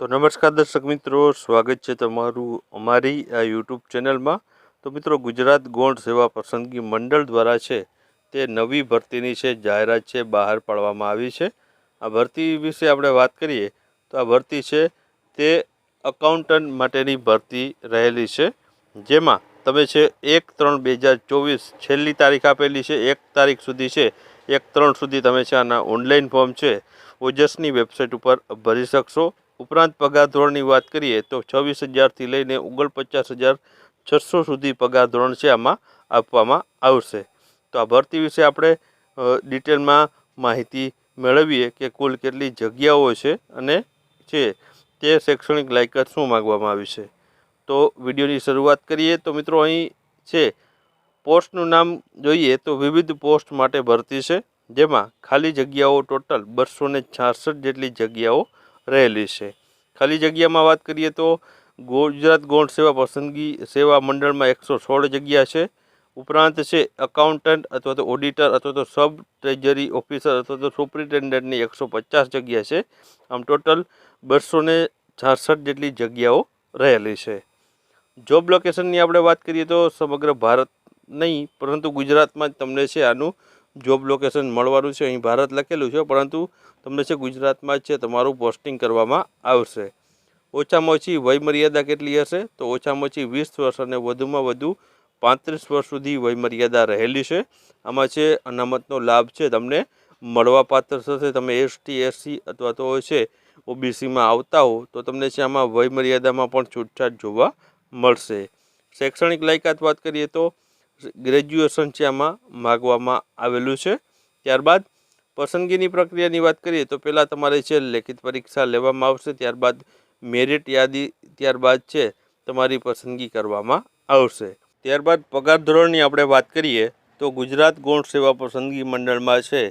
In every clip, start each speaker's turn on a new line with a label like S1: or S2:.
S1: તો નમસ્કાર દર્શક મિત્રો, સ્વાગત છે તમારું અમારી આ યુટ્યુબ ચેનલમાં. તો મિત્રો, ગુજરાત ગૌણ સેવા પસંદગી મંડળ દ્વારા છે તે નવી ભરતીની છે, જાહેરાત છે, બહાર પાડવામાં આવી છે. આ ભરતી વિશે આપણે વાત કરીએ તો આ ભરતી છે તે અકાઉન્ટન્ટ માટેની ભરતી રહેલી છે, જેમાં તમે છે એક ત્રણ બે હજાર ચોવીસ છેલ્લી તારીખ આપેલી છે, એક તારીખ સુધી છે, એક ત્રણ સુધી તમે છે આના ઓનલાઈન ફોર્મ છે, ઓજસની વેબસાઇટ ઉપર ભરી શકશો. ઉપરાંત પગાર ધોરણની વાત કરીએ તો છવ્વીસ હજારથી લઈને ઓગણપચાસ હજાર છસો સુધી પગાર ધોરણ છે આમાં આપવામાં આવશે. તો આ ભરતી વિશે આપણે ડિટેલમાં માહિતી મેળવીએ કે કુલ કેટલી જગ્યાઓ છે અને છે તે શૈક્ષણિક લાયકાત શું માગવામાં આવી છે. તો વિડીયોની શરૂઆત કરીએ તો મિત્રો અહીં છે, પોસ્ટનું નામ જોઈએ તો વિવિધ પોસ્ટ માટે ભરતી છે, જેમાં ખાલી જગ્યાઓ ટોટલ બસો છાસઠ જેટલી જગ્યાઓ રહેલી છે. ખાલી જગ્યામાં વાત કરીએ તો ગુજરાત ગૌણ સેવા પસંદગી સેવા મંડળમાં એકસો સોળ જગ્યા છે. ઉપરાંત છે એકાઉન્ટન્ટ અથવા તો ઓડિટર અથવા તો સબ ટ્રેજરી ઓફિસર અથવા તો સુપ્રિન્ટેન્ડન્ટની એકસો પચાસ જગ્યા છે. આમ ટોટલ બસો ને છાસઠ જેટલી જગ્યાઓ રહેલી છે. જોબ લોકેશનની આપણે વાત કરીએ તો સમગ્ર ભારત નહીં, પરંતુ ગુજરાતમાં જ તમને છે આનું જોબ લોકેશન મળવાનું છે, અહીં ભારત લખેલું છે, પરંતુ તમને છે ગુજરાતમાં જ છે, તમારું પોસ્ટિંગ કરવામાં આવશે. ઓછામાં ઓછી વયમર્યાદા કેટલી હશે? તો ઓછામાં ઓછી વીસ વર્ષ અને વધુમાં વધુ પાંત્રીસ વર્ષ સુધી વયમર્યાદા રહેલી છે. આમાં છે અનામતનો લાભ છે તમને મળવાપાત્ર થશે. તમે એસટી એસસી અથવા તો છે ઓબીસીમાં આવતા હો, તો તમને છે આમાં વયમર્યાદામાં પણ છૂટછાટ જોવા મળશે. શૈક્ષણિક લાયકાત વાત કરીએ તો ગ્રેજ્યુએશન છે આમાં માગવામાં આવેલું છે. ત્યારબાદ પસંદગીની પ્રક્રિયાની વાત કરીએ તો પહેલાં તમારે છે લેખિત પરીક્ષા લેવામાં આવશે, ત્યારબાદ મેરિટ યાદી, ત્યારબાદ છે તમારી પસંદગી કરવામાં આવશે. ત્યારબાદ પગાર ધોરણની આપણે વાત કરીએ તો ગુજરાત ગૌણ સેવા પસંદગી મંડળમાં છે,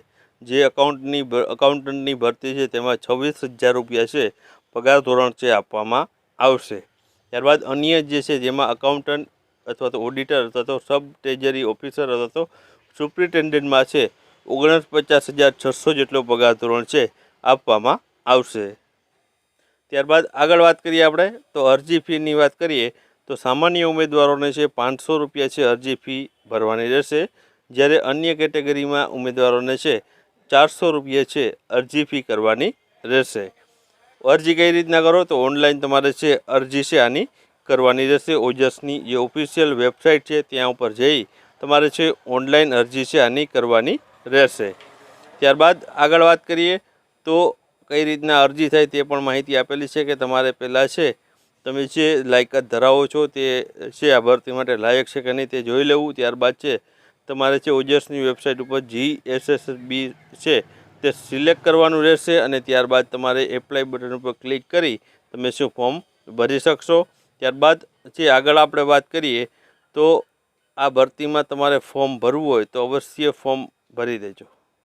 S1: જે અકાઉન્ટની અકાઉન્ટન્ટની ભરતી છે તેમાં છવ્વીસ હજાર રૂપિયા છે પગાર ધોરણ છે આપવામાં આવશે. ત્યારબાદ અન્ય જે છે જેમાં અકાઉન્ટન્ટ અથવા તો ઓડિટર અથવા તો સબ ટ્રેજરી ઓફિસર અથવા તો સુપ્રિન્ટેન્ડન્ટમાં છે. ઓગણપચાસ હજાર છસો જેટલો પગાર ધોરણ છે આપવામાં આવશે. ત્યારબાદ આગળ વાત કરીએ આપણે, તો અરજી ફીની વાત કરીએ, તો સામાન્ય ઉમેદવારોને છે પાંચસો રૂપિયા છે અરજી ફી ભરવાની રહેશે. જ્યારે અન્ય કેટેગરીમાં ઉમેદવારોને છે ચારસો રૂપિયા છે અરજી ફી કરવાની રહેશે. અરજી કઈ રીતના કરો? તો ઓનલાઈન તમારે છે અરજી છે આની કરવાની રહેશે. ઓજસની જે ઓફિશિયલ વેબસાઇટ છે ત્યાં ઉપર જઈ તમારે છે ઓનલાઈન અરજી છે આની કરવાની રહેશે. ત્યારબાદ આગળ વાત કરીએ તો કઈ રીતના અરજી થાય તે પણ માહિતી આપેલી છે કે તમારે પહેલાં છે તમે જે લાયકાત ધરાવો છો તે છે આ ભરતી માટે લાયક છે કે નહીં તે જોઈ લેવું. ત્યારબાદ છે તમારે છે ઓજસની વેબસાઇટ ઉપર જી એસએસબી છે તે સિલેક્ટ કરવાનું રહેશે અને ત્યારબાદ તમારે એપ્લાય બટન ઉપર ક્લિક કરી તમે શું ફોર્મ ભરી શકશો. ત્યારબાદ જે આગળ આપણે વાત કરીએ, તો આ ભરતીમાં તમારે ફોર્મ ભરવું હોય તો અવશ્ય ફોર્મ ભરી દેજો.